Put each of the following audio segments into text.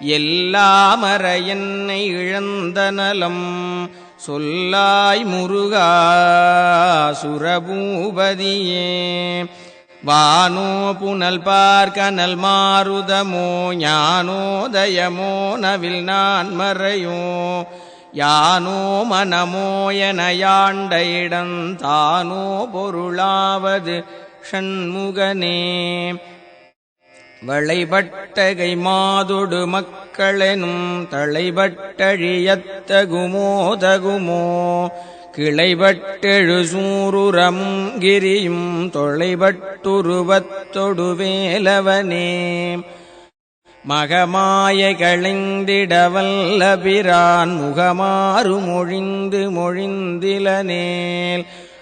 எல்லாமற என்னை இழந்த நலம். சொல்லாய் முருகா சுரபூபதியே. வானோ புனல் பார்க்கனல் மாருதமோ ஞானோதயமோ நவில் நான் மறையோ. யானோ மனமோ என யாண்ட இடம் பொருளாவது ஷண்முகனே. வளைபட்டகை மாதுடு மக்களெனும் தளைபட்டழியத்தகுமோதகுமோ கிளைபட்டெழு சூருரமும் கிரியும் தொலைபட்டுருவத்தொடுவேலவனே மகமாய களைந்திடவல்ல பிரான் முகமாறு மொழிந்து மொழிந்திலனேல்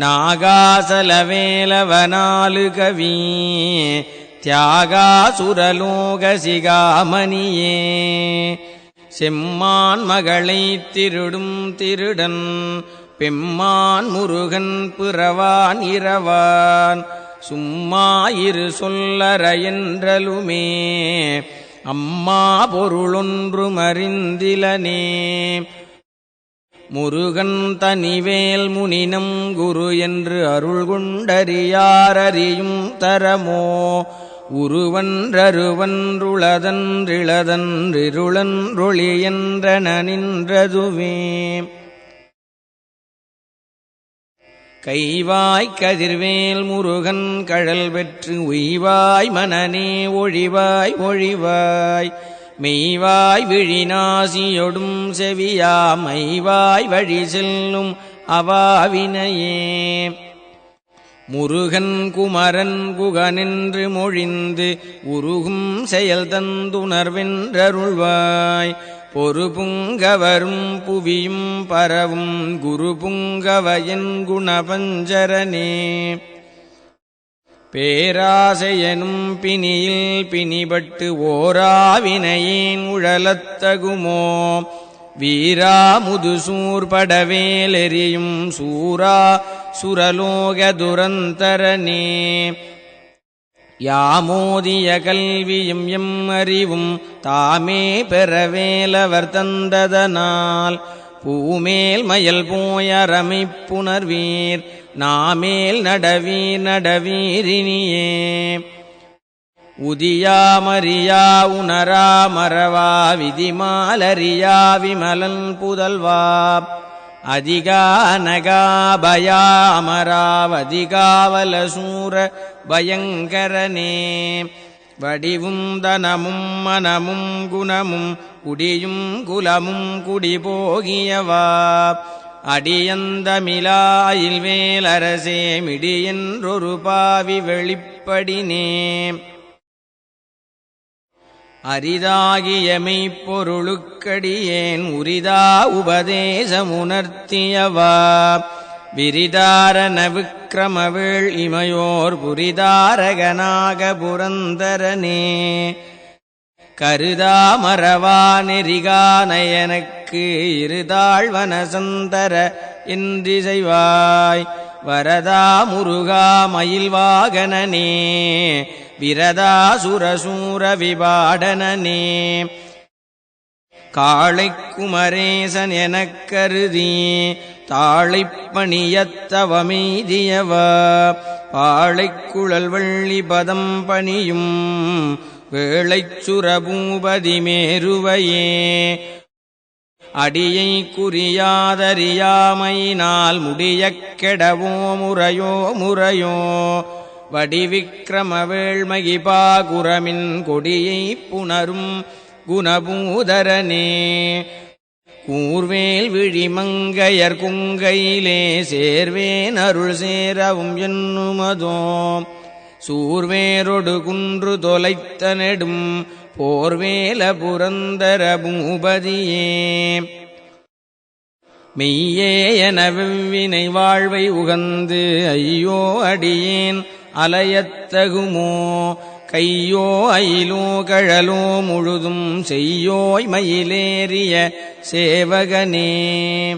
நாகாசலவேலவனாலுகவி தியாகாசுரலோகசிகாமணியே. செம்மான் மகளை திருடும் திருடன் பெம்மான் முருகன் பிறவான் இரவான். சும்மா இரு சொல்லறையென்றலுமே என்றலுமே அம்மா பொருளொன்று மறிந்திலனே. முருகன் தனிவேல் முனினம் குரு என்று அருள் குண்டறியாரறியும் தரமோ? உருவன்றருவன்றுளதன்றிளதன்றிருளன்றுளியன்றன நின்றதுவே. கைவாய் கதிர்வேல் முருகன் கழல் பெற்று உய்வாய் மனநே ஒழிவாய் ஒழிவாய். மெய்வாய் விழிநாசியொடும் செவியா மைவாய் வழி செல்லும் அவாவினையே. முருகன் குமரன் குகனின்று மொழிந்து உருகும் செயல் தந்துணர்வென்றருள்வாய் பொறுபுங்கவரும் புவியும் பரவும் குரு புங்கவயன் குணபஞ்சரனே. பேராசையனும் பிணியில் பிணிபட்டு ஓராவினையின் உழலத்தகுமோ? வீரா முதுசூர் படவேலெறியும் சூரா சுரலோக துரந்தரனே யாமோதிய கல்வியும் எம் அறிவும் தாமே பெறவேலவர் தந்ததனால். பூமேல் மயல் போயரமை புணர்வீர் நாமேல் நடவீர் நடவீரினியே உதியாமறியா உணரா மறவா விதிமாலரியா விமலன் புதல்வா. அதிகா நகாபயா அமராவதிகாவல பயங்கரனே. வடிவும் தனமும் மனமும் குணமும் குடியும் குலமும் குடிபோகியவா அடியந்தமிழாயில் வேலரசே மிடியென்றொரு பாவி வெளிப்படினே. அரிதாகிய மெய்ப்பொருளுக்கடியேன் உரிதா உபதேசமுணர்த்தியவா. விரிதாரண விக்கிரமவேள் இமையோர் புரிதாரகனாக புரந்தரனே. கருதா மறவா நெறிகானயனுக்கு இருதாழ்வன சந்தர வரதா முருகா மயில்வாகனனே. விரதா சுரசூர விபாடனே காளை குமரேசன் எனக் கருதி தாழைப்பணியத்தவமெய்தியவா பாழைக்குழல் வள்ளி பதம் பணியும் வேளைச் மேருவையே அடியை குறியாதறியாமையினால் முடியக் கெடவோ முறையோ முறையோ வடிவிக்கிரம வேள்மகிபா குரமின் புணரும் குணபூதரனே. கூர்வேல் விழிமங்கையர் குங்கையிலே சேர்வேன் அருள் சேரவும் என்னுமதோ. சூர்வேரொடு குன்று தொலைத்த நெடும் போர்வேல புரந்தர பூபதியே. மெய்யே என வெவ்வினை வாழ்வை உகந்து ஐயோ அடியேன் அலையத்தகுமோ கையோ அயிலோ கழலோ முழுதும் செய்யோய் மயிலேறிய சேவகனே.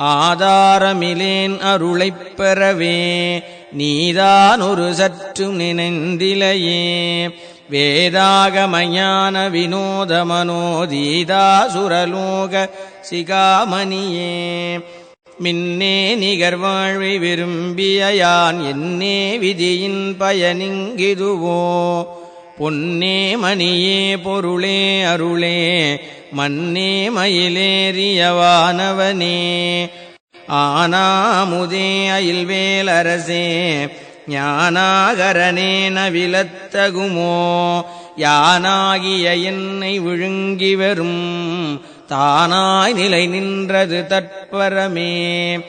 ஆதாரமிலேன் அருளைப் பெறவே நீதான் ஒரு சற்று நினைந்திலையே. வேதாகமயான வினோதமனோதீதா சுரலோக சிகாமணியே. மின்னே நிகர் வாழ்வை விரும்பிய என்னே விதியின் பயனிங்கிதுவோ? பொன்னே மணியே பொருளே அருளே மன்னே மயிலேறியவானவனே ஆனாமுதே அயில்வேலரசே ஞானாகரனே நவிலத்தகுமோ? யானாகிய என்னை விழுங்கி வரும் தானாய் நிலை நின்றது தற்பரமே.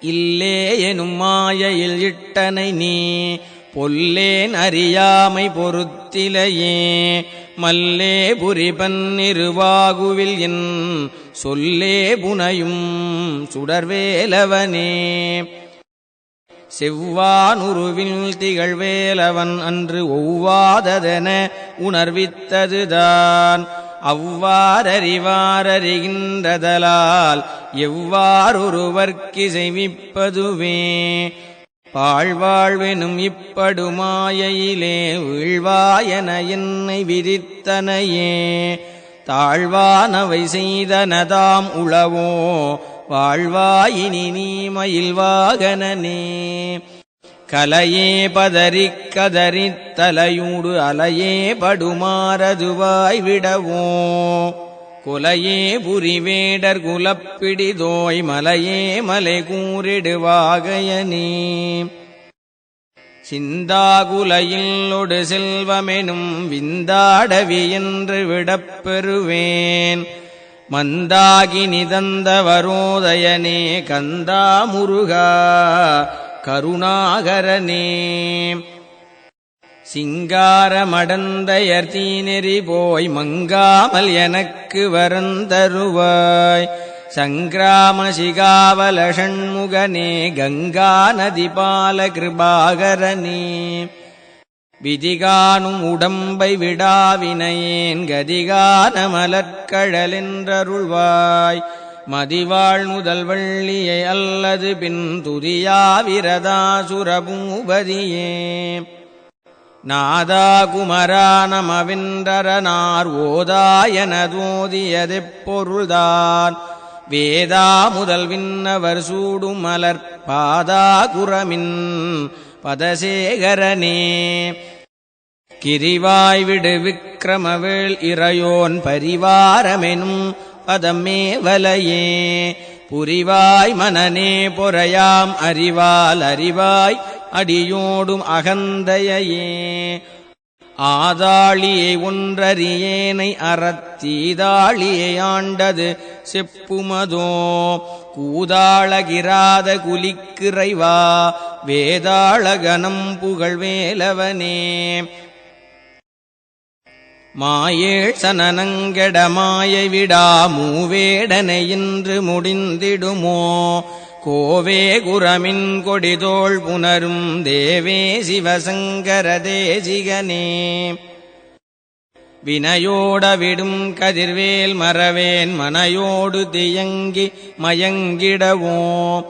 இல்லே எனும் மாயையில் இட்டனை நீ பொல்லேன் அறியாமை பொறுத்திலையே மல்லே புரிபன்னிருவாகுவில் என் சொல்லே புனையும் சுடர்வேலவனே. செவ்வானுருவில் திகழ்வேலவன் அன்று ஒவ்வாததென உணர்வித்ததுதான். அவ்வாறறிவாரறிகின்றதலால் எவ்வாறொருவர்க்கு செய்விப்பதுவே பாழ்வாழ்வெனும் இப்படுமாயையிலே வீழ்வாயன என்னை விதித்தனையே தாழ்வானவை செய்தனதாம் உளவோ? வாழ்வாயினி நீ மயில்வாகனனே. கலையே பதறி கதறித் தலையூடு அலையே படுமாறதுவாய் விடவோ? குலையே புரிவேடர் குலப்பிடிதோய் மலையே மலை கூறிடுவாகையனே சிந்தாகுலையில்லொடு செல்வமெனும் விந்தாடவி என்று விடப்பெறுவேன் மந்தாகி நிதந்த வரோதயனே கந்தா முருகா கருணாகரனே. சிங்காரமடந்தையர் தீநெறி போய் மங்காமல் எனக்கு வரந்தருவாய். சங்கிராம சிகாவல ஷண்முகனே கங்கா நதிபால கிருபாகரனே. விதிகானும் உடம்பை விடாவினையேன் கதிகான மலர்கழலென்றருள்வாய் மதிவாழ் முதல் வள்ளியை அல்லது பின் துதியாவிரதாசுரபூபதியே நாதா குமரா நமவென்றரனார் ஓதாயனதோதியதெப் பொருள்தான். வேதா முதல் விண்ணவர் சூடும் மலர் பாதா குரமின் பதசேகரனே. கிரிவாய் விடு விக்கிரமவேள் இறையோன் பரிவாரமெனும் பதமே வலையே. புரிவாய் மனநே பொறையாம் அறிவால் அறிவாய் அடியோடும் அகந்தையே ஆதாளியை ஒன்றறியேனை அறத்தீதாளியை ஆண்டது செப்புமதோ. கூதாளகிராத குலிக்கிறைவா வேதாளகனம் புகழ்வேலவனே. மாயேழ் சனனங்கெட மாயை விடா மூவேடனை இன்று முடிந்திடுமோ? கோவே குரமின் கொடிதோள் புனரும் தேவே சிவசங்கர தேசிகனே. வினையோட விடும் கதிர்வேல் மறவேன் மனையோடு தியங்கி மயங்கிடவோ?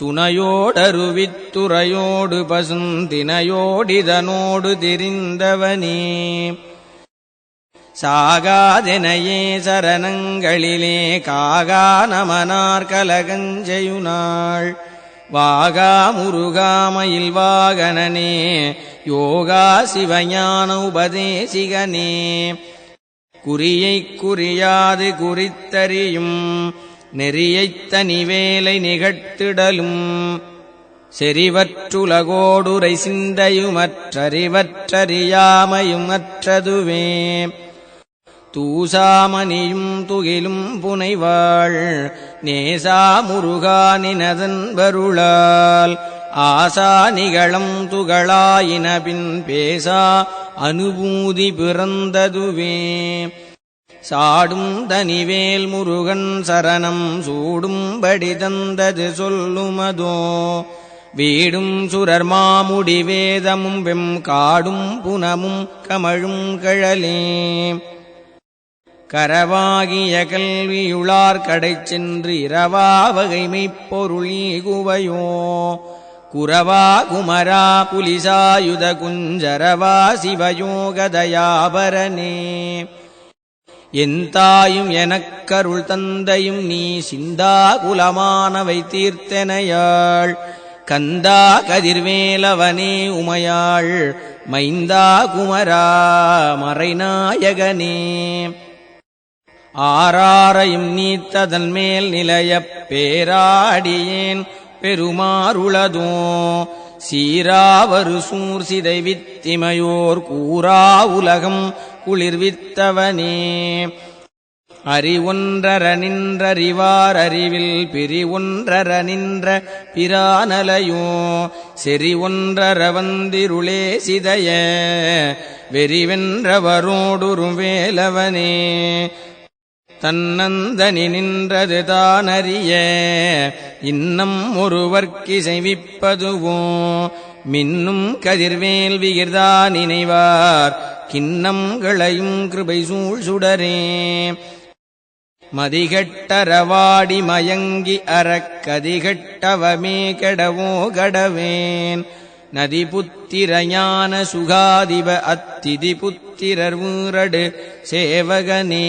சுனையோடருவித்துறையோடு பசுந்தினையோடிதனோடு திரிந்தவனே. சாகாதெனையே சரணங்களிலே காகா நமனார் கலகஞ்செயுனாள். வாகா முருகாமயில் வாகனனே யோகா சிவஞான உபதேசிகனே. குறியைக் குறியாது குறித்தறியும் நெறியைத் தனிவேலை நிகழ்த்திடலும். செறிவற்றுலகோடுரை சிந்தையுமற்றறிவற்றறியாமையுமற்றதுவே. தூசாமணியும் துகிலும் புனைவாள். நேசா முருகானினதன் வருளால். ஆசா நிகழம் துகளாயினபின் பேசா அனுபூதி பிறந்ததுவே. சாடும் தனிவேல் முருகன் சரணம் சூடும்படி தந்தது சொல்லுமதோ. வீடும் சுரர் மாமுடி வேதமும் வெம் காடும் புனமும் கமழும் கழலே. கரவாகிய கல்வியுளார் கடை சென்று இரவா வகைமை பொருளீகுவையோ குரவா குமரா புலிசாயுத குஞ்சரவா சிவயோகதயாபரனே என் தாயும் எனக்கருள் தந்தையும் நீ சிந்தா குலமானவை தீர்த்தனையாள். கந்தா கதிர்வேலவனே உமையாள். மைந்தா குமரா மறைநாயகனே. ஆராரையும் நீத்ததன் மேல் நிலையப் பேராடியேன் பெருமாறுளதோ. சீராவரு சூர் சிதை வித்திமையோர் கூறா உலகம் குளிர்வித்தவனே. அறிவொன்றர நின்றறிவார் அறிவில் பிரிவொன்றர நின்ற பிரானலையோ. செறி ஒன்றர வந்திருளே சிதைய வெறிவென்றவரோடுரும் வேலவனே. தன்னந்தனி நின்றது தானறிய இன்னம் ஒருவர்க்கிசைவிப்பதுவோ மின்னும் கதிர்வேல் விகிர்தா நினைவார் கிண்ணங்களையும் கிருபை சூழ் சுடரே. மதிகட்டரவாடி மயங்கி அறக்கதிகட்டவமே கெடவோ கடவேன் நதி புத்திர ஞான சுகாதிப அத்திதி புத்திரர் ஊரடு சேவகனே.